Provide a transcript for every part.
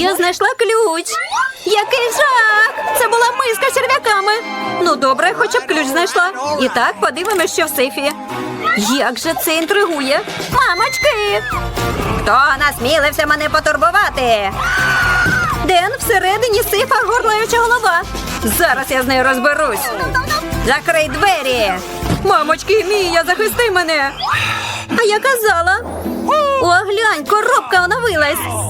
Я знайшла ключ. Який жах! Це була миска з черв'яками. Ну добре, хоча б ключ знайшла. І так, подивимось, що в сейфі. Як же це інтригує? Мамочки! Хто насмілився мене потурбувати? Ден, всередині сейфа горлаюча голова. Зараз я з нею розберусь. Закрий двері. Мамочки, Мія, захисти мене. А я казала. О, глянь, коробка оновилась.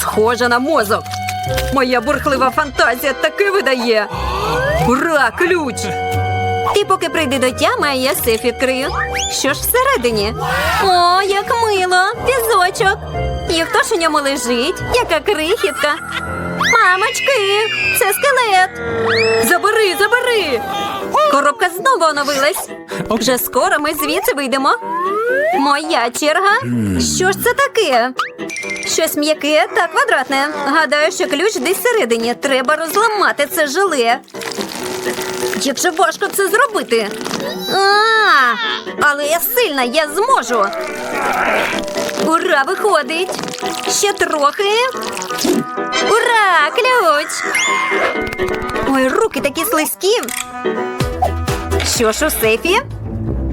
Схоже на мозок. Моя бурхлива фантазія таки видає. Ура, ключ! Ти поки прийди до тями, а я сейф відкрию. Що ж всередині? О, як мило! Візочок. І хто ж у ньому лежить? Яка крихітка. Мамочки, це скелет. Забери, забери. Коробка знову оновилась. Вже скоро ми звідси вийдемо. Моя черга. Що ж це таке? Щось м'яке та квадратне. Гадаю, що ключ десь всередині. Треба розламати це желе. Як же важко це зробити? А, але я сильна, я зможу. Ура, виходить. Ще трохи. Ура! Ключ! Ой, руки такі слизькі. Що ж у сейфі?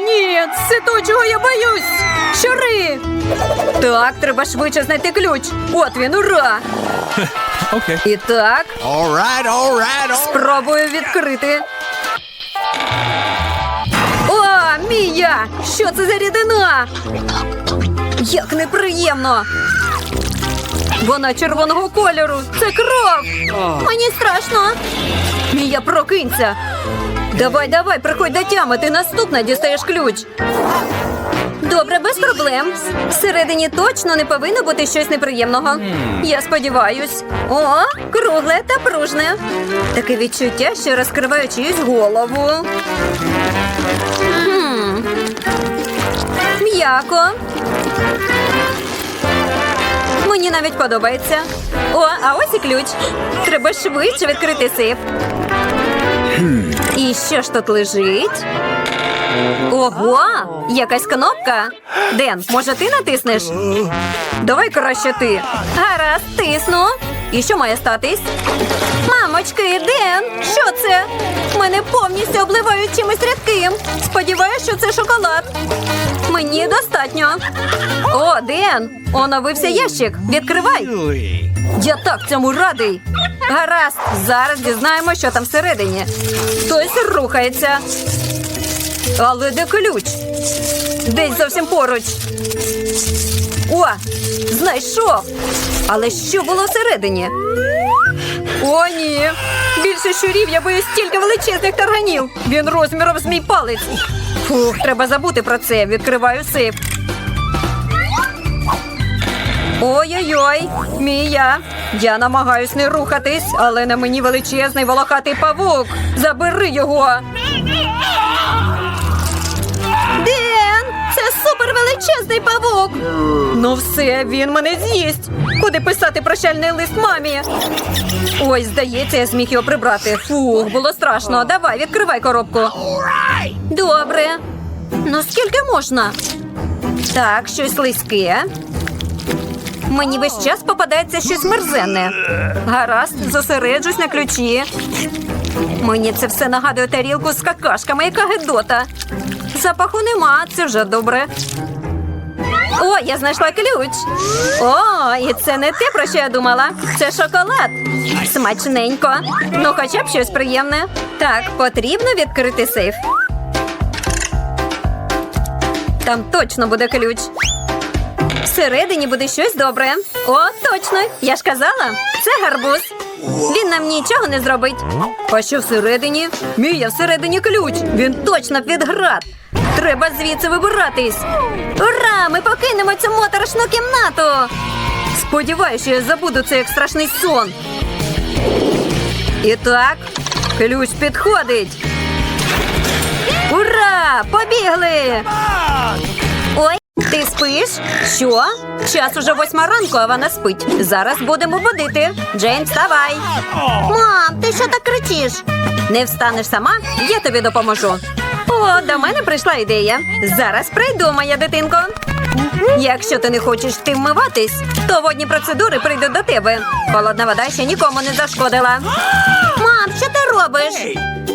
Ні, це то, чого я боюсь. Щури! Так, треба швидше знайти ключ. От він, ура! Okay. І так, All right, all right, all спробую відкрити. О, Мія! Що це за рідина? Як неприємно! Вона червоного кольору. Це кров. Мені страшно. Мія, прокинься. Давай, давай, приходь до тями. Ти наступна дістаєш ключ. Добре, без проблем. Всередині точно не повинно бути щось неприємного. Я сподіваюсь. О, кругле та пружне. Таке відчуття, що розкриваю чиюсь голову. М'яко. Мені навіть подобається. О, а ось і ключ. Треба швидше відкрити сейф. І що ж тут лежить? Ого, якась кнопка. Ден, може ти натиснеш? Давай краще ти. Гаразд, тисну. І що має статись? Мамочки, Ден, що це? Мене повністю обливають чимось рідким. Сподіваюсь, що це шоколад. Мені достатньо. О, Ден, оновився ящик. Відкривай. Я так цьому радий. Гаразд, зараз дізнаємо, що там всередині. Хтось рухається. Але де ключ? Десь зовсім поруч. О, знайшов. Але що було всередині? О, ні. Більше щурів я боюсь стільки величезних тарганів. Він розміром з мій палець. Фух, треба забути про це. Відкриваю сейф. Ой-ой-ой, Мія. Я намагаюсь не рухатись, але на мені величезний волохатий павук. Забери його. Ден, це супервеличезний павук. Ну все, він мене з'їсть. Куди писати прощальний лист мамі? Ой, здається, я зміг його прибрати. Фух, було страшно. Давай, відкривай коробку. Добре. Ну скільки можна? Так, щось лиське. Мені весь час попадається щось мерзенне. Гаразд, зосереджусь на ключі. Мені це все нагадує тарілку з какашками, яка гедота. Запаху нема, це вже добре. О, я знайшла ключ. О, і це не те, про що я думала. Це шоколад. Смачненько. Ну, хоча б щось приємне. Так, потрібно відкрити сейф. Там точно буде ключ. Всередині буде щось добре. О, точно! Я ж казала, це гарбуз. Він нам нічого не зробить. А що всередині? Мія, всередині ключ. Він точно під град. Треба звідси вибиратись. Ура! Ми покинемо цю моторошну кімнату. Сподіваюся, що я забуду це як страшний сон. І так, ключ підходить. Ура! Побігли! Ти спиш? Що? Час уже восьма ранку, а вона спить. Зараз будемо будити. Джейн, вставай. Мам, ти що так кричиш? Не встанеш сама, я тобі допоможу. О, до мене прийшла ідея. Зараз прийду, моя дитинко. Якщо ти не хочеш ти вмиватись, то водні процедури прийдуть до тебе. Холодна вода ще нікому не зашкодила. Мам, що ти робиш?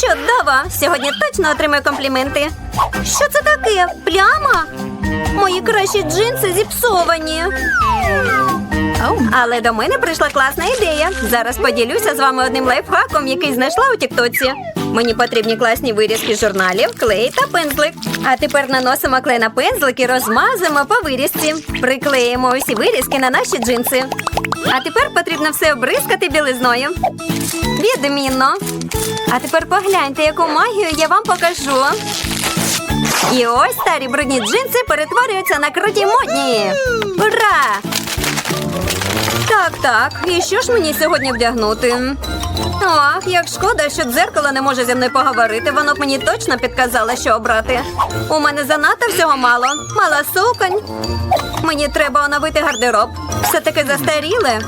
Чудово! Сьогодні точно отримаю компліменти. Що це таке? Пляма? Мої кращі джинси зіпсовані. Але до мене прийшла класна ідея. Зараз поділюся з вами одним лайфхаком, який знайшла у Тіктоці. Мені потрібні класні вирізки журналів, клей та пензлик. А тепер наносимо клей на пензлик і розмазуємо по вирізці. Приклеїмо усі вирізки на наші джинси. А тепер потрібно все обризкати білизною. Відмінно. А тепер погляньте, яку магію я вам покажу. І ось старі брудні джинси перетворюються на круті модні. Ура! Так, так. І що ж мені сьогодні вдягнути? Ох, як шкода, що дзеркало не може зі мною поговорити. Воно б мені точно підказало, що обрати. У мене занадто всього мало. Мало суконь. Мені треба оновити гардероб. Все таки застаріле.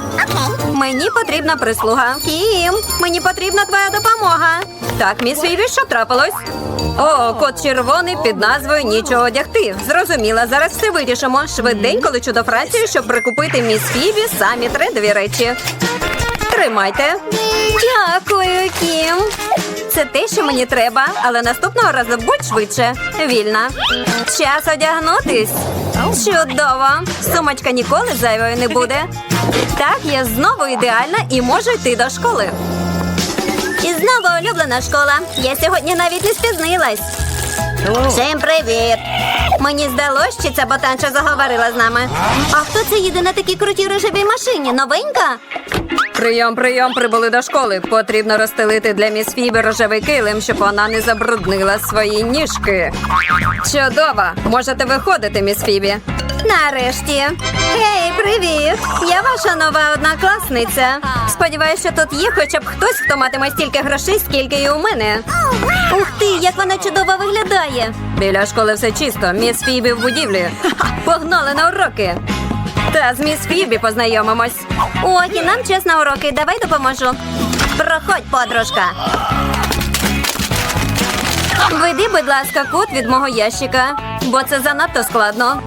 Мені потрібна прислуга. Кім, мені потрібна твоя допомога. Так, міс Фіві, що трапилось? О, кот червоний під назвою Нічого одягти. Зрозуміла, зараз все вирішимо. Швиденько лечу до Франції, щоб прикупити міс Фібі самі трендові речі. Тримайте. Дякую, Кім. Це те, що мені треба, але наступного разу будь швидше. Вільна. Час одягнутись. Чудово. Сумочка ніколи зайвою не буде. Так, я знову ідеальна і можу йти до школи. І знову улюблена школа. Я сьогодні навіть не спізнилась. Всім привіт! Мені здалось, що ця ботанча заговорила з нами. А хто це їде на такій крутій рожевій машині? Новенька? Прийом, прийом, прибули до школи. Потрібно розстелити для міс Фіби рожевий килим, щоб вона не забруднила свої ніжки. Чудово! Можете виходити, міс Фібі. Нарешті. Гей, привіт! Я ваша нова однокласниця. Сподіваюся, що тут є хоча б хтось, хто матиме стільки грошей, скільки і у мене. Ух ти, як вона чудово виглядає! Біля школи все чисто. Міс Фібі в будівлі. Погнали на уроки. Та з міс Фібі познайомимось. О, і нам час на уроки. Давай допоможу. Проходь, подружка. Веди, будь ласка, код від мого ящика, бо це занадто складно.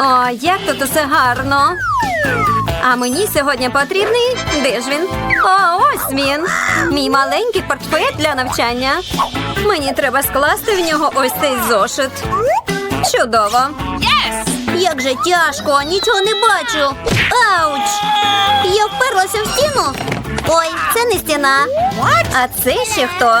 О, як тут усе гарно. А мені сьогодні потрібний. Де ж він? О, ось він. Мій маленький портфель для навчання. Мені треба скласти в нього ось цей зошит. Чудово. Як же тяжко, нічого не бачу. Ауч! Я вперлася в стіну. Ой, це не стіна. А це ще хто?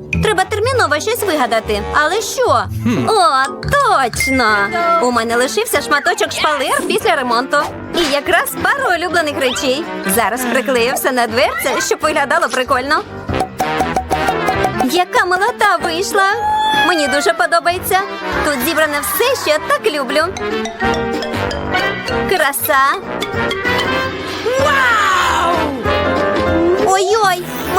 Треба терміново щось вигадати. Але що? О, точно! У мене лишився шматочок шпалер після ремонту. І якраз пару улюблених речей. Зараз приклею все на дверце, щоб виглядало прикольно. Яка молота вийшла! Мені дуже подобається. Тут зібране все, що я так люблю. Краса. Вау! Ой-ой,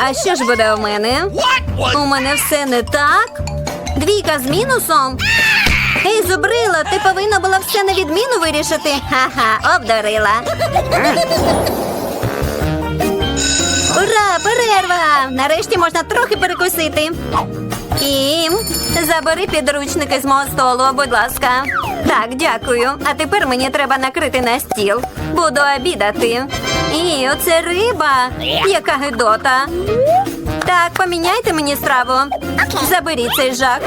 А що ж буде у мене? У мене все не так. Двійка з мінусом. Ей, зубрила, ти повинна була все на відміну вирішити. Ха-ха, обдарила. Ура, перерва! Нарешті можна трохи перекусити. Кім, забери підручники з мого столу, будь ласка. Так, дякую. А тепер мені треба накрити на стіл. Буду обідати. І оце риба. Яка гидота. Так, поміняйте мені страву. Заберіть цей жах.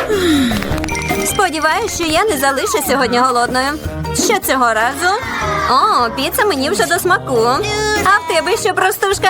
Сподіваюсь, що я не залишу сьогодні голодною. Що цього разу? О, піца мені вже до смаку. А в тебе що, простушка?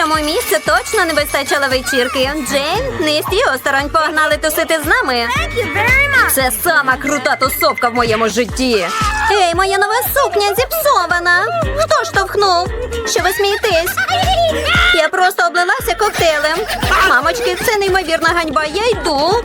Цьому місцю точно не вистачало вечірки. Джейн, не стій осторонь, погнали тусити з нами. Це сама крута тусовка в моєму житті. Ей, моя нова сукня зіпсована. Хто штовхнув? Що ви смієтесь? Я просто облилася коктейлем. Мамочки, це неймовірна ганьба. Я йду.